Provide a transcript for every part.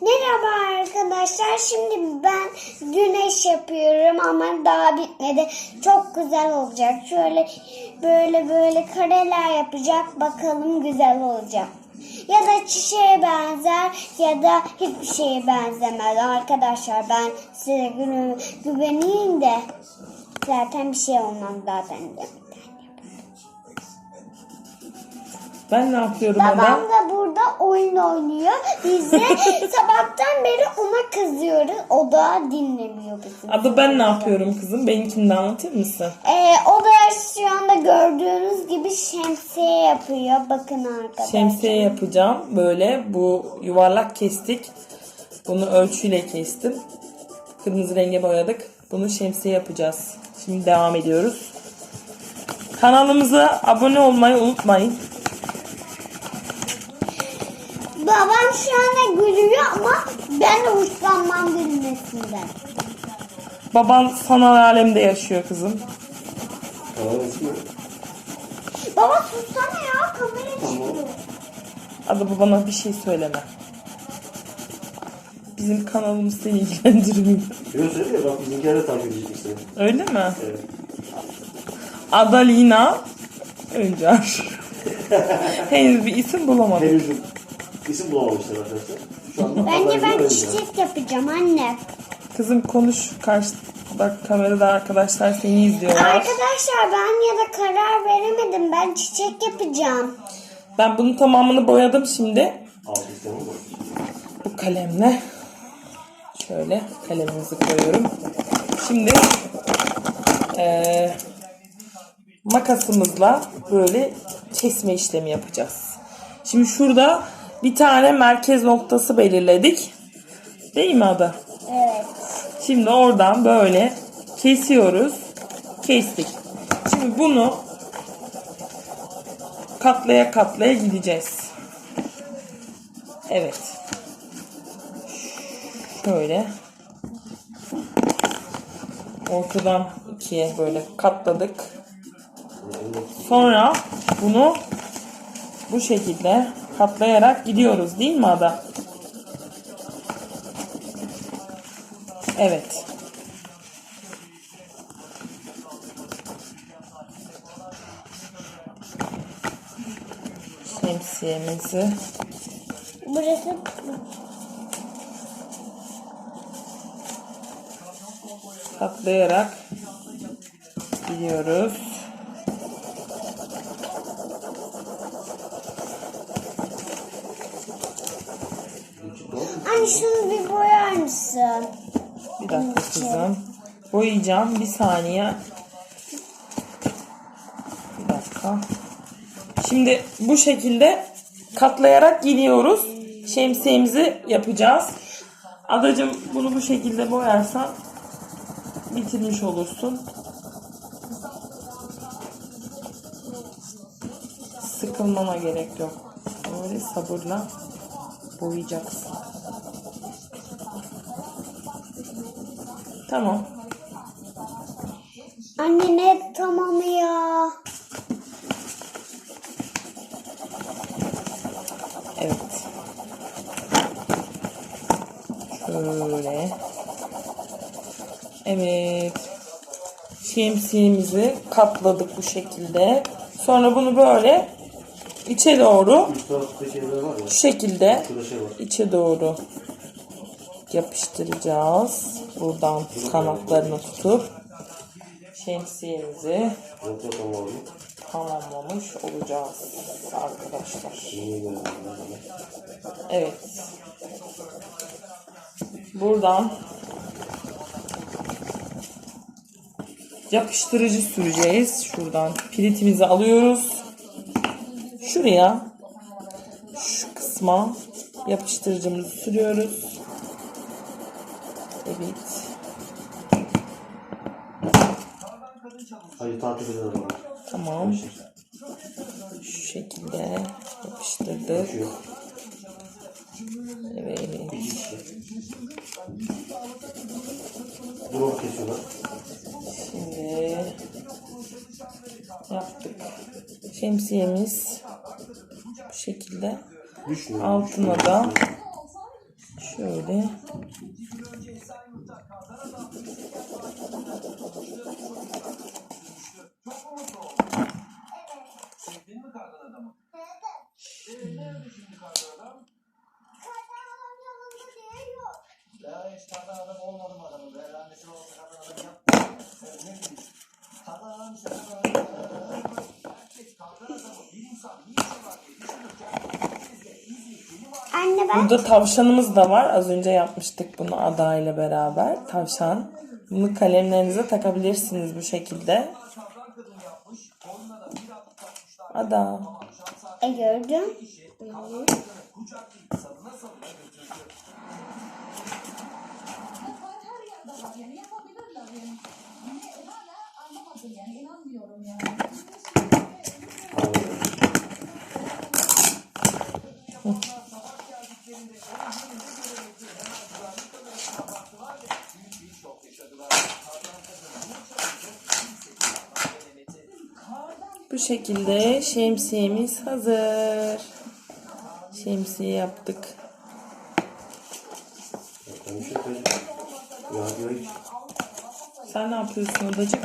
Merhaba arkadaşlar. Şimdi ben güneş yapıyorum ama daha bitmedi. Çok güzel olacak. Şöyle böyle böyle kareler yapacak. Bakalım güzel olacak. Ya da çiçeğe benzer ya da hiçbir şeye benzemez. Arkadaşlar ben size güven- güveneyim de zaten bir şey olmaz zaten de. Ben ne yapıyorum Babam adam? da oyun oynuyor. Biz de sabahtan beri ona kızıyoruz. O da dinlemiyor bizi. Adı ben ne yapıyorum kızım? Benimkini de anlatır mısın? Ee, o da şu anda gördüğünüz gibi şemsiye yapıyor. Bakın arkadaşlar. Şemsiye yapacağım. Böyle bu yuvarlak kestik. Bunu ölçüyle kestim. Kırmızı renge boyadık. Bunu şemsiye yapacağız. Şimdi devam ediyoruz. Kanalımıza abone olmayı unutmayın. Anda gülüyor ama ben de hoşlanmam gülmesinden. Baban sanal alemde yaşıyor kızım. Baba sussana ya kamera çıkıyor. Adı babana bir şey söyleme. Bizim kanalımız seni ilgilendirmiyor. Yok söyle ya bak bizimkiler de takip edecek seni. Öyle mi? Evet. Adalina Öncar. Henüz bir isim bulamadık. Henüz isim bulamamışlar arkadaşlar. Şu anda Bence ben çiçek yapacağım anne. Kızım konuş. Karşıda kamerada arkadaşlar seni izliyorlar. Arkadaşlar ben ya da karar veremedim. Ben çiçek yapacağım. Ben bunun tamamını boyadım şimdi. Altı istemem var. Bu kalemle. Şöyle kalemimizi koyuyorum. Şimdi eee, makasımızla böyle kesme işlemi yapacağız. Şimdi şurada bir tane merkez noktası belirledik. Değil mi Ada? Evet. Şimdi oradan böyle kesiyoruz. Kestik. Şimdi bunu katlaya katlaya gideceğiz. Evet. Şöyle. Ortadan ikiye böyle katladık. Sonra bunu bu şekilde katlayarak gidiyoruz değil mi Ada? Evet. Şemsiyemizi Burası katlayarak gidiyoruz. Anne şunu bir boyar mısın? Bir dakika kızım. Boyayacağım. Bir saniye. Bir dakika. Şimdi bu şekilde katlayarak gidiyoruz. Şemsiyemizi yapacağız. Adacım bunu bu şekilde boyarsan bitirmiş olursun. Sıkılmana gerek yok. Böyle sabırla boyayacaksın. Tamam. Anne ne tamamı ya? Evet. Şöyle. Evet. Şemsiyemizi katladık bu şekilde. Sonra bunu böyle içe doğru şu şekilde şey içe doğru yapıştıracağız. Buradan kanatlarını tutup şemsiyemizi tamamlamış olacağız arkadaşlar. Evet. Buradan yapıştırıcı süreceğiz. Şuradan piritimizi alıyoruz. Şuraya şu kısma yapıştırıcımızı sürüyoruz. Evet. Hayır takip var. Tamam. Şu şekilde yapıştırdık. Evet. Drone kesiyorlar. Şimdi yaptık. Şemsiyemiz bu şekilde. Altına da şöyle Burada tavşanımız da var. Az önce yapmıştık bunu Ada ile beraber. Tavşan. Bunu kalemlerinize takabilirsiniz bu şekilde. Ada. e, gördüm. var yani inanmıyorum. Bu şekilde şemsiyemiz hazır. Şemsiye yaptık. Sen ne yapıyorsun Adacık?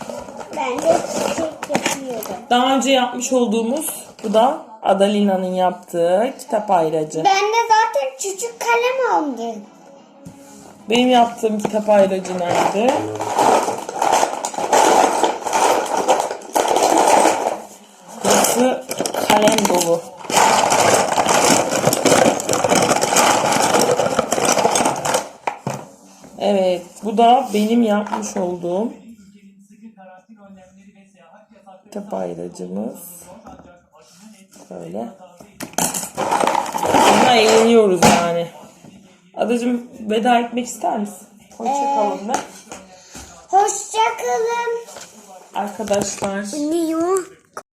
Ben de çiçek yapıyorum. Daha önce yapmış olduğumuz bu da Adalina'nın yaptığı kitap ayracı. Ben de zaten küçük kalem aldım. Benim yaptığım kitap ayracı nerede? Burası kalem dolu. Evet, bu da benim yapmış olduğum kitap ayracımız. Böyle. Bununla eğleniyoruz yani. Adacığım veda etmek ister misin? Hoşçakalın da. Hoşçakalın. Arkadaşlar Niye?